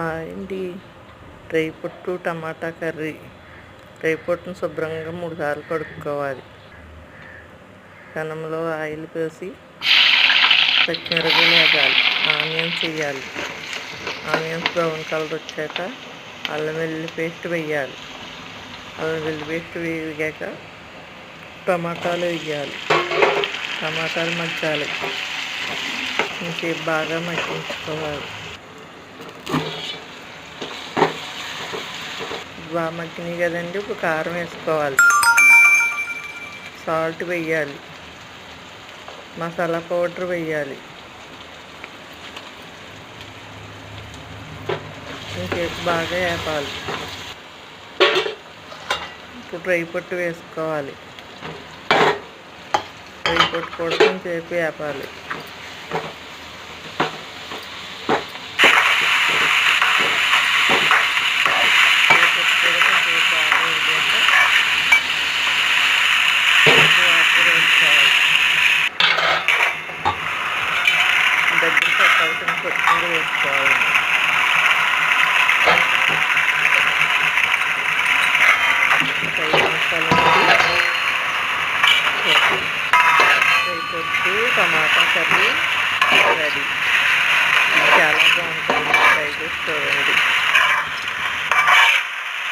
ఏంటి? డ్రై పొట్టు టమాటా curry. Dry పొట్టును శుభ్రంగా మూడు సార్లు కడుక్కోవాలి. కణంలో ఆయిల్ పోసి పచ్చిమిరపకాయలు వేగాలి ఆనియన్స్ వేయాలి. ఆనియన్స్ బ్రౌన్ కలర్ వచ్చాక అల్లం వెల్లుల్లి పేస్ట్ వేయాలి. అల్లం వెల్లుల్లి పేస్ట్ వేగాక టమాటాలు వేయాలి. టమాటాలు మగ్గాలి. ఇంకే బాగా మగ్గించుకోవాలి. బాగా మగ్గినాయి కదండి. ఇప్పుడు కారం వేసుకోవాలి. సాల్ట్ వేయాలి. మసాలా పౌడర్ వేయాలి. ఇంకేపు బాగా వేపాలి. ఇప్పుడు డ్రై పొట్టు వేసుకోవాలి. డ్రై పొట్టు కూడా కొంచెంసేపు వేపాలి డ్రై పొట్టు కూడా కొంచెంసేపు బాగా వేగాక వాటర్ వేసుకోవాలి దగ్గర పెట్టాల్సిన కొత్తిమీర వేసుకోవాలి టమాటా కర్రీ రెడీ. చాలా బాగుంటుంది. ట్రై చూడండి.